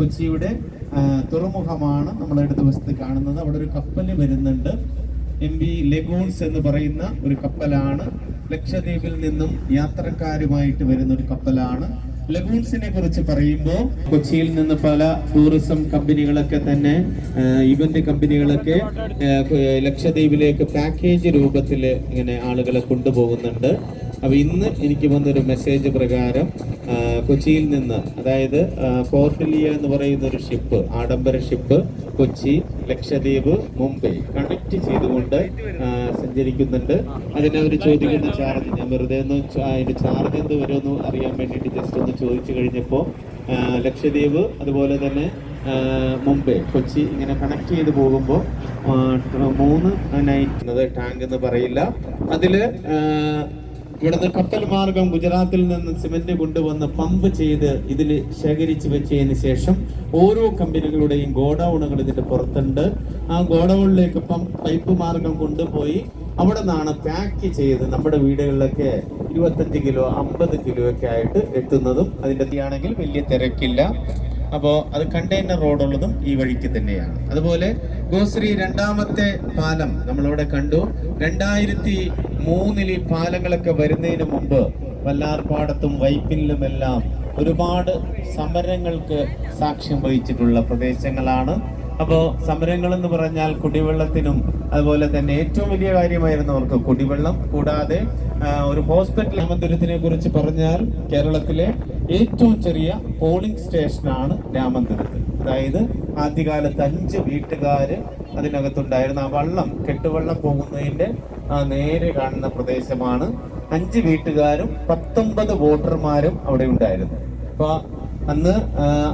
കൊച്ചിയുടെ തുറമുഖമാണ് നമ്മൾ അടുത്ത വശത്ത് കാണുന്നത്. അവിടെ ഒരു കപ്പൽ വരുന്നുണ്ട്. എം വി ലെഗോൺസ് എന്ന് പറയുന്ന ഒരു കപ്പലാണ്. ലക്ഷദ്വീപിൽ നിന്നും യാത്രക്കാരുമായിട്ട് വരുന്ന ഒരു കപ്പലാണ്. ലഗൂൺസിനെ കുറിച്ച് പറയുമ്പോൾ കൊച്ചിയിൽ നിന്ന് പല ടൂറിസം കമ്പനികളൊക്കെ തന്നെ ഇവന്റ് കമ്പനികളൊക്കെ ലക്ഷദ്വീപിലേക്ക് പാക്കേജ് രൂപത്തിൽ ഇങ്ങനെ ആളുകളെ കൊണ്ടുപോകുന്നുണ്ട്. അപ്പൊ ഇന്ന് എനിക്ക് വന്നൊരു മെസ്സേജ് പ്രകാരം കൊച്ചിയിൽ നിന്ന് അതായത് പോർട്ടിലിയ എന്ന് പറയുന്ന ഒരു ഷിപ്പ് ആഡംബര ഷിപ്പ് കൊച്ചി ലക്ഷദ്വീപ് മുംബൈ കണക്ട് ചെയ്തുകൊണ്ട് സഞ്ചരിക്കുന്നുണ്ട്. അതിനെ അവർ ചോദിക്കുന്ന ചാർജ് ഞാൻ വെറുതെ ഒന്ന് അതിന്റെ ചാർജ് എന്ത് വരുമെന്ന് അറിയാൻ വേണ്ടിയിട്ട് ജസ്റ്റ് ഒന്ന് ചോദിച്ചു കഴിഞ്ഞപ്പോൾ ലക്ഷദ്വീപ് അതുപോലെ തന്നെ മുംബൈ കൊച്ചി ഇങ്ങനെ കണക്ട് ചെയ്ത് പോകുമ്പോൾ മൂന്ന് നൈറ്റ് ടാങ്ക് എന്ന് പറയില്ല. അതിൽ ആ, ഇവിടുന്ന് കപ്പൽ മാർഗം ഗുജറാത്തിൽ നിന്ന് സിമന്റ് കൊണ്ടുവന്ന് പമ്പ് ചെയ്ത് ഇതിൽ ശേഖരിച്ച് വെച്ചതിന് ശേഷം ഓരോ കമ്പനികളുടെയും ഗോഡൌണുകൾ ഇതിന്റെ പുറത്തുണ്ട്. ആ ഗോഡൌണിലേക്ക് പൈപ്പ് മാർഗം കൊണ്ടുപോയി അവിടെ നിന്നാണ് പാക്ക് ചെയ്ത് നമ്മുടെ വീടുകളിലൊക്കെ ഇരുപത്തഞ്ച് കിലോ അമ്പത് കിലോ ഒക്കെ ആയിട്ട് എത്തുന്നതും അതിന്റെ ആണെങ്കിൽ വലിയ തിരക്കില്ല. അപ്പോൾ അത് കണ്ടെയ്നർ റോഡുള്ളതും ഈ വഴിക്ക് തന്നെയാണ്. അതുപോലെ ഗോശ്രീ രണ്ടാമത്തെ പാലം നമ്മളിവിടെ കണ്ടു. രണ്ടായിരത്തി മൂന്നിൽ ഈ പാലങ്ങളൊക്കെ വരുന്നതിന് മുമ്പ് വല്ലാർപാടത്തും വൈപ്പിലുമെല്ലാം ഒരുപാട് സമരങ്ങൾക്ക് സാക്ഷ്യം വഹിച്ചിട്ടുള്ള പ്രദേശങ്ങളാണ്. അപ്പോൾ സമരങ്ങൾ എന്ന് പറഞ്ഞാൽ കുടിവെള്ളത്തിനും അതുപോലെ തന്നെ ഏറ്റവും വലിയ കാര്യമായിരുന്നു അവർക്ക് കുടിവെള്ളം. കൂടാതെ ഒരു ഹോസ്പിറ്റൽ മന്ദിരത്തിനെ കുറിച്ച് പറഞ്ഞാൽ കേരളത്തിലെ ഏറ്റവും ചെറിയ പോളിംഗ് സ്റ്റേഷനാണ് രാമന്തരത്ത് അതായത് ആദ്യകാലത്ത് അഞ്ച് വീട്ടുകാര് അതിനകത്തുണ്ടായിരുന്ന ആ വള്ളം കെട്ടുവള്ളം പോകുന്നതിന്റെ നേരെ കാണുന്ന പ്രദേശമാണ് അഞ്ച് വീട്ടുകാരും പത്തൊമ്പത് വോട്ടർമാരും അവിടെ ഉണ്ടായിരുന്നു അപ്പൊ അന്ന്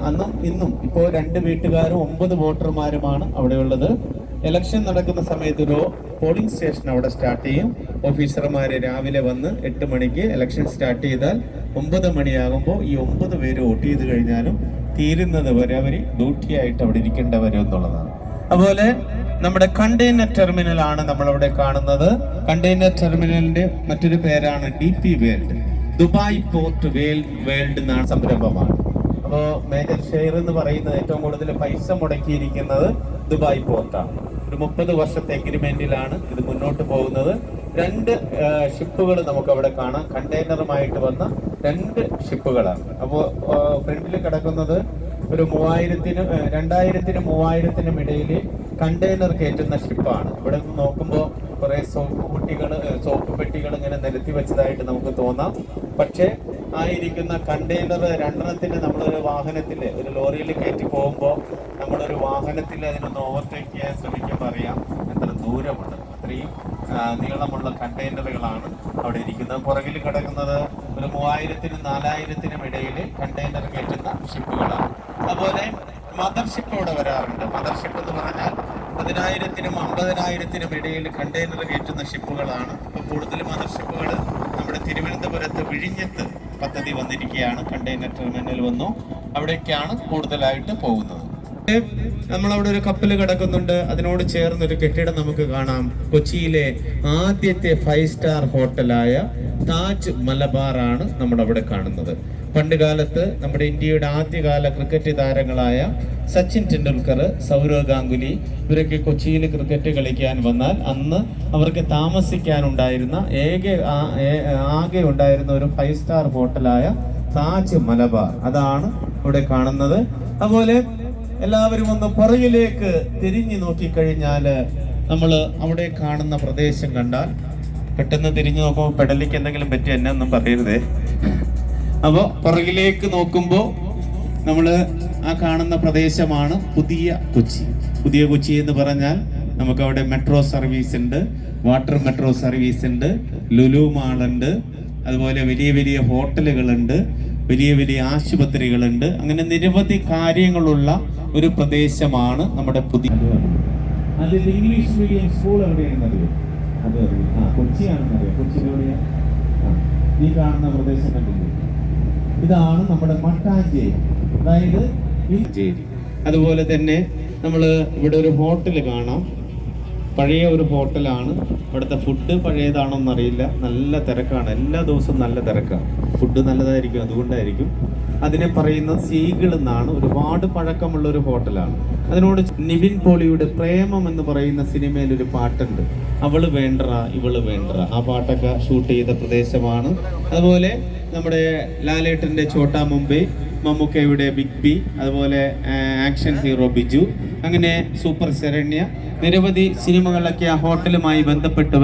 അന്നും ഇന്നും ഇപ്പോൾ രണ്ട് വീട്ടുകാരും ഒമ്പത് വോട്ടർമാരുമാണ് അവിടെയുള്ളത്. എലക്ഷൻ നടക്കുന്ന സമയത്ത് ഒരു പോളിംഗ് സ്റ്റേഷൻ അവിടെ സ്റ്റാർട്ട് ചെയ്യും. ഓഫീസർമാർ രാവിലെ വന്ന് എട്ട് മണിക്ക് ഇലക്ഷൻ സ്റ്റാർട്ട് ചെയ്താൽ ഒമ്പത് മണിയാകുമ്പോൾ ഈ ഒമ്പത് പേര് വോട്ട് ചെയ്ത് കഴിഞ്ഞാലും തീരുന്നത് വരെ അവർ ഡ്യൂട്ടിയായിട്ട് അവിടെ ഇരിക്കേണ്ട വരും എന്നുള്ളതാണ്. അതുപോലെ നമ്മുടെ കണ്ടെയ്നർ ടെർമിനൽ ആണ് നമ്മളവിടെ കാണുന്നത്. കണ്ടെയ്നർ ടെർമിനലിന്റെ മറ്റൊരു പേരാണ് D P world Dubai port world world എന്നാണ് സംരംഭമാണ്. അപ്പോൾ മേജർ ഷെയർ എന്ന് പറയുന്നത് ഏറ്റവും കൂടുതൽ പൈസ മുടക്കിയിരിക്കുന്നത് ദുബായ് പോർട്ടാണ്. ഒരു മുപ്പത് വർഷത്തെ എഗ്രിമെന്റിലാണ് ഇത് മുന്നോട്ട് പോകുന്നത്. രണ്ട് ഷിപ്പുകൾ നമുക്ക് അവിടെ കാണാം. കണ്ടെയ്നറുമായിട്ട് വന്ന രണ്ട് ഷിപ്പുകളാണ്. അപ്പോൾ ഫ്രണ്ടിൽ കിടക്കുന്നത് ഒരു മൂവായിരത്തിനും രണ്ടായിരത്തിനും മൂവായിരത്തിനും ഇടയിൽ കണ്ടെയ്നർ കയറ്റുന്ന ഷിപ്പാണ്. ഇവിടെ നിന്ന് നോക്കുമ്പോൾ കുറെ സോപ്പ് കുട്ടികൾ സോപ്പ് പെട്ടികൾ ഇങ്ങനെ നിരത്തി വെച്ചതായിട്ട് നമുക്ക് തോന്നാം. പക്ഷേ ആയിരിക്കുന്ന കണ്ടെയ്നർ രണ്ടെണ്ണത്തിന് നമ്മളൊരു വാഹനത്തിൽ ഒരു ലോറിയിൽ കയറ്റി പോകുമ്പോൾ നമ്മളൊരു വാഹനത്തിൽ അതിനൊന്ന് ഓവർടേക്ക് ചെയ്യാൻ ശ്രമിക്കുമ്പോൾ അറിയാം എത്ര ദൂരമുണ്ട്. അത്രയും നീളമുള്ള കണ്ടെയ്നറുകളാണ് അവിടെ ഇരിക്കുന്നത്. പുറകിൽ കിടക്കുന്നത് ഒരു മൂവായിരത്തിനും നാലായിരത്തിനും ഇടയിൽ കണ്ടെയ്നർ കയറ്റുന്ന ഷിപ്പുകളാണ്. അതുപോലെ മദർഷിപ്പ് ഇവിടെ വരാറുണ്ട്. മദർഷിപ്പ് എന്ന് പറഞ്ഞാൽ പതിനായിരത്തിനും അമ്പതിനായിരത്തിനും ഇടയിൽ കണ്ടെയ്നർ കയറ്റുന്ന ഷിപ്പുകളാണ്. ഇപ്പോൾ കൂടുതൽ മദർഷിപ്പുകൾ നമ്മുടെ തിരുവനന്തപുരത്ത് വിഴിഞ്ഞത്ത് പദ്ധതി വന്നിരിക്കുകയാണ്. കണ്ടെയ്നർ ടെർമിനൽ വന്നു. അവിടേക്കാണ് കൂടുതലായിട്ട് പോകുന്നത്. നമ്മളവിടെ ഒരു കപ്പൽ കിടക്കുന്നുണ്ട്. അതിനോട് ചേർന്ന് ഒരു കെട്ടിടം നമുക്ക് കാണാം. കൊച്ചിയിലെ ആദ്യത്തെ ഫൈവ് സ്റ്റാർ ഹോട്ടലായ താജ് മലബാർ ആണ് നമ്മൾ അവിടെ കാണുന്നത്. പണ്ട് കാലത്ത് നമ്മുടെ ഇന്ത്യയുടെ ആദ്യകാല ക്രിക്കറ്റ് താരങ്ങളായ സച്ചിൻ ടെണ്ടുൽക്കർ സൗരവ് ഗാംഗുലി ഇവരൊക്കെ കൊച്ചിയിൽ ക്രിക്കറ്റ് കളിക്കാൻ വന്നാൽ അന്ന് അവർക്ക് താമസിക്കാനുണ്ടായിരുന്ന ഏക ആകെ ഉണ്ടായിരുന്ന ഒരു ഫൈവ് സ്റ്റാർ ഹോട്ടലായ താജ് മലബാർ. അതാണ് ഇവിടെ കാണുന്നത്. അതുപോലെ എല്ലാവരും ഒന്ന് പുറകിലേക്ക് തിരിഞ്ഞു നോക്കിക്കഴിഞ്ഞാൽ നമ്മൾ അവിടെ കാണുന്ന പ്രദേശം കണ്ടാൽ പെട്ടെന്ന് തിരിഞ്ഞു നോക്കുമ്പോൾ പെടലിക്ക് എന്തെങ്കിലും പറ്റി എന്നെ ഒന്നും പറയരുതേ. അപ്പോൾ പുറകിലേക്ക് നോക്കുമ്പോൾ നമ്മൾ ആ കാണുന്ന പ്രദേശമാണ് പുതിയ കൊച്ചി. പുതിയ കൊച്ചി എന്ന് പറഞ്ഞാൽ നമുക്ക് അവിടെ മെട്രോ സർവീസ് ഉണ്ട് വാട്ടർ മെട്രോ സർവീസ് ഉണ്ട് ലുലു മാൾ ഉണ്ട് അതുപോലെ വലിയ വലിയ ഹോട്ടലുകളുണ്ട് വലിയ വലിയ ആശുപത്രികളുണ്ട് അങ്ങനെ നിരവധി കാര്യങ്ങളുള്ള ഒരു പ്രദേശമാണ് നമ്മുടെ പുതിയ അതിൽ ഇംഗ്ലീഷ് മീഡിയം സ്കൂൾ എവിടെയാണെന്നറിയോ അത് അറിയും ആ കൊച്ചിയാണെന്ന് അറിയാം? കൊച്ചി എവിടെയാ ആ, ഈ കാണുന്ന പ്രദേശം കണ്ടില്ലേ? ഇതാണ് നമ്മുടെ മട്ടാഞ്ചേരി. അതായത് അതുപോലെ തന്നെ നമ്മൾ ഇവിടെ ഒരു ഹോട്ടൽ കാണാം. പഴയ ഒരു ഹോട്ടലാണ്. ഇവിടുത്തെ ഫുഡ് പഴയതാണോന്ന് അറിയില്ല നല്ല തിരക്കാണ്. എല്ലാ ദിവസവും നല്ല തിരക്കാണ്. ഫുഡ് നല്ലതായിരിക്കും അതുകൊണ്ടായിരിക്കും. അതിനെ പറയുന്ന സീകൾ എന്നാണ് ഒരുപാട് പഴക്കമുള്ള ഒരു ഹോട്ടലാണ്. അതിനോട് നിവിൻ പോളിയുടെ പ്രേമം എന്ന് പറയുന്ന സിനിമയിൽ ഒരു പാട്ടുണ്ട്. അവൾ വേണ്ടറ ഇവൾ വേണ്ടറ. ആ പാട്ടൊക്കെ ഷൂട്ട് ചെയ്ത പ്രദേശമാണ്. അതുപോലെ നമ്മുടെ ലാലേട്ടന്റെ ചോട്ടാ മുംബൈ മമ്മൂക്കയുടെ ബിഗ് ബി അതുപോലെ ആക്ഷൻ ഹീറോ ബിജു അങ്ങനെ സൂപ്പർ ശരണ്യ. നിരവധി സിനിമകളിലൊക്കെ ആ ഹോട്ടലുമായി ബന്ധപ്പെട്ട്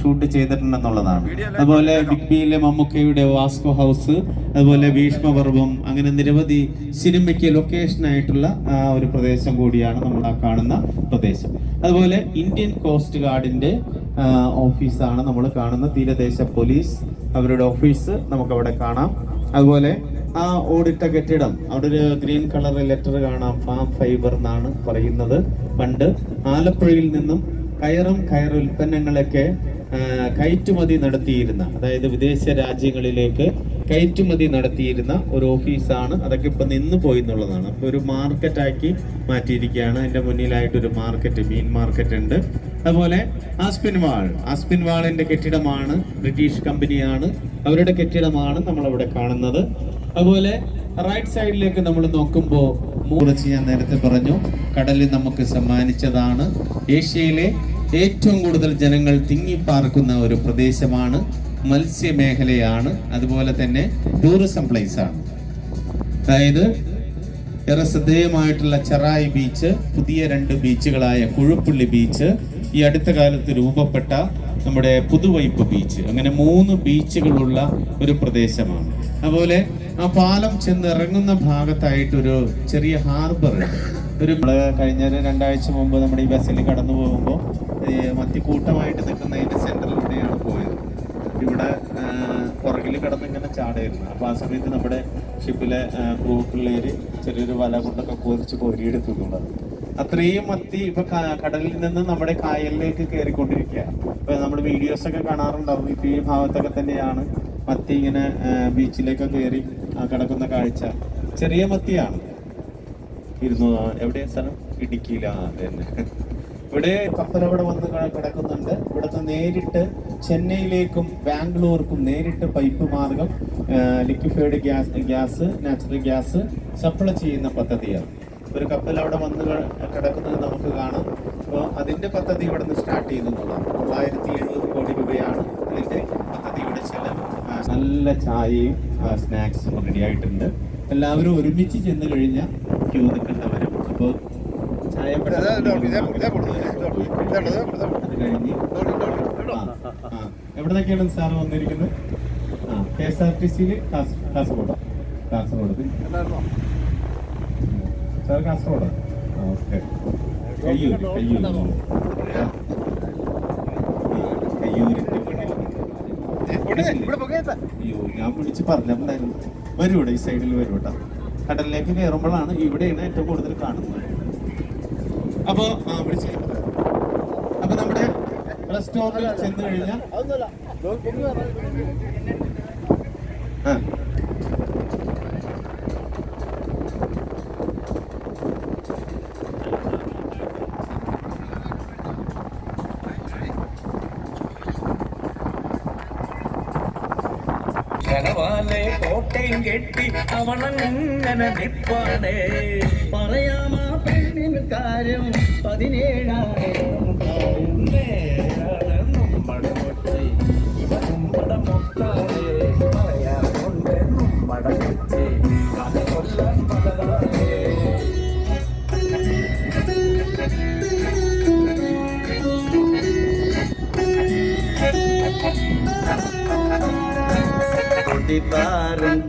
ഷൂട്ട് ചെയ്തിട്ടുണ്ടെന്നുള്ളതാണ്. അതുപോലെ ബിഗ് ബിയിലെ മമ്മൂക്കയുടെ വാസ്കോ ഹൗസ് അതുപോലെ ഭീഷ്മപർവം അങ്ങനെ നിരവധി സിനിമയ്ക്ക് ലൊക്കേഷനായിട്ടുള്ള ആ, ഒരു പ്രദേശം കൂടിയാണ് നമ്മൾ ആ കാണുന്ന പ്രദേശം. അതുപോലെ ഇന്ത്യൻ കോസ്റ്റ് ഗാർഡിന്റെ ആ, ഓഫീസാണ് നമ്മൾ കാണുന്നത്. തീരദേശ പോലീസ് അവരുടെ ഓഫീസ് നമുക്ക് അവിടെ കാണാം. അതുപോലെ ആ ഓടിട്ട കെട്ടിടം അവിടെ ഒരു ഗ്രീൻ കളർ ലെറ്റർ കാണാം. ഫാം ഫൈബർ എന്നാണ് പറയുന്നത്. പണ്ട് ആലപ്പുഴയിൽ നിന്നും കയറും ആ, കയറ്റുമതി നടത്തിയിരുന്ന അതായത് വിദേശ രാജ്യങ്ങളിലേക്ക് കയറ്റുമതി നടത്തിയിരുന്ന ഒരു ഓഫീസാണ്. അതൊക്കെ ഇപ്പൊ നിന്ന് പോയി എന്നുള്ളതാണ്. അപ്പൊ ഒരു മാർക്കറ്റാക്കി മാറ്റിയിരിക്കുകയാണ്. അതിന്റെ മുന്നിലായിട്ട് ഒരു മാർക്കറ്റ് മീൻ മാർക്കറ്റ് ഉണ്ട്. അതുപോലെ ആസ്പിൻ വാൾ. ആസ്പിൻ വാളിന്റെ കെട്ടിടമാണ് ബ്രിട്ടീഷ് കമ്പനിയാണ്. അവരുടെ കെട്ടിടമാണ് നമ്മൾ അവിടെ കാണുന്നത്. അതുപോലെ റൈറ്റ് സൈഡിലേക്ക് നമ്മൾ നോക്കുമ്പോൾ കുറച്ച് ഞാൻ നേരത്തെ പറഞ്ഞു. കടലിൽ നമുക്ക് സമ്മാനിച്ചതാണ്. ഏഷ്യയിലെ ഏറ്റവും കൂടുതൽ ജനങ്ങൾ തിങ്ങിപ്പാർക്കുന്ന ഒരു പ്രദേശമാണ് മത്സ്യമേഖലയാണ്. അതുപോലെ തന്നെ ടൂറിസം പ്ലേസ് ആണ്. അതായത് ഏറെ ശ്രദ്ധേയമായിട്ടുള്ള ചെറായി ബീച്ച് പുതിയ രണ്ട് ബീച്ചുകളായ കുഴുപ്പുള്ളി ബീച്ച് ഈ അടുത്ത കാലത്ത് രൂപപ്പെട്ട നമ്മുടെ പുതുവൈപ്പ് ബീച്ച്. അങ്ങനെ മൂന്ന് ബീച്ചുകളുള്ള ഒരു പ്രദേശമാണ്. അതുപോലെ ആ പാലം ചെന്ന് ഇറങ്ങുന്ന ഭാഗത്തായിട്ടൊരു ചെറിയ ഹാർബർ ഒരു കഴിഞ്ഞ ഒരു രണ്ടാഴ്ച മുമ്പ് നമ്മുടെ ഈ ബസ്സിൽ കടന്നു പോകുമ്പോൾ മത്തിക്കൂട്ടമായിട്ട് നിൽക്കുന്നതിന്റെ സെന്ററിലൂടെയാണ് പോയത്. ഇവിടെ പുറകിൽ കിടന്ന് ഇങ്ങനെ ചാടായിരുന്നു. അപ്പോൾ ആ സമയത്ത് നമ്മുടെ ഷിപ്പിലെ ക്രൂ ചെറിയൊരു വല കൊണ്ടൊക്കെ കോരിച്ച് കോരിയെടുത്തുള്ളത് അത്രയും മത്തി ഇപ്പൊ കടലിൽ നിന്ന് നമ്മുടെ കായലിലേക്ക് കയറിക്കൊണ്ടിരിക്കുക ഇപ്പൊ നമ്മുടെ വീഡിയോസ് ഒക്കെ കാണാറുണ്ടാവും. ഇപ്പൊ ഈ ഭാഗത്തൊക്കെ തന്നെയാണ് മത്തി ഇങ്ങനെ ബീച്ചിലേക്ക് കയറി കിടക്കുന്ന കാഴ്ച. ചെറിയ മത്തിയാണ്. ഇരുന്നു എവിടെയാ സ്ഥലം? ഇടുക്കിയിലാണ് ഇവിടെ കപ്പൽ അവിടെ വന്ന് കിടക്കുന്നുണ്ട്. ഇവിടുന്ന് നേരിട്ട് ചെന്നൈയിലേക്കും ബാംഗ്ലൂർക്കും നേരിട്ട് പൈപ്പ് മാർഗം liquefied gas gas natural gas supply ചെയ്യുന്ന പദ്ധതിയാണ്. ഒരു കപ്പൽ അവിടെ വന്ന് കിടക്കുന്നത് നമുക്ക് കാണാം അപ്പോൾ അതിന്റെ പദ്ധതി ഇവിടെ നിന്ന് സ്റ്റാർട്ട് ചെയ്യുന്നുള്ളതാണ് തൊള്ളായിരത്തി എഴുപത് കോടി രൂപയാണ് അതിന്റെ പദ്ധതിയുടെ ചെലവ് നല്ല ചായയും സ്നാക്സും റെഡി ആയിട്ടുണ്ട് എല്ലാവരും ഒരുമിച്ച് ചെന്ന് കഴിഞ്ഞാൽ ക്യൂ നിൽക്കേണ്ടവരും അപ്പോൾ ചായ കഴിഞ്ഞ്. എവിടുന്നൊക്കെയാണ് സാർ വന്നിരിക്കുന്നത് ആ കെ എസ് ആർ ടി സിയിൽ കാസർഗോഡ് കാസർഗോഡ് സാർ കാസർഗോഡ്? ഓക്കെ. കയ്യൂരിന്റെ അയ്യോ ഞാൻ വിളിച്ച് പറഞ്ഞിട്ടുണ്ടായിരുന്നു വരൂ ഇവിടെ ഈ സൈഡിൽ വരൂ കേട്ടോ. കടലിലേക്ക് കയറുമ്പോഴാണ് ഇവിടെയാണ് ഏറ്റവും കൂടുതൽ കാണുന്നത്. അപ്പോ ആ വിളിച്ച് അപ്പൊ നമ്മുടെ റെസ്റ്റോറന്റിൽ ചെന്ന് കഴിഞ്ഞാൽ ആ. കടവാലെ കോട്ടയും കെട്ടി അവണങ്ങനെ നിപ്പാടേ. പറയാമാ പെണ്ണിന് കാര്യം കൊച്ചി ഇവ നമ്മുടെ മൊത്താണ് சிந்தி பாரும்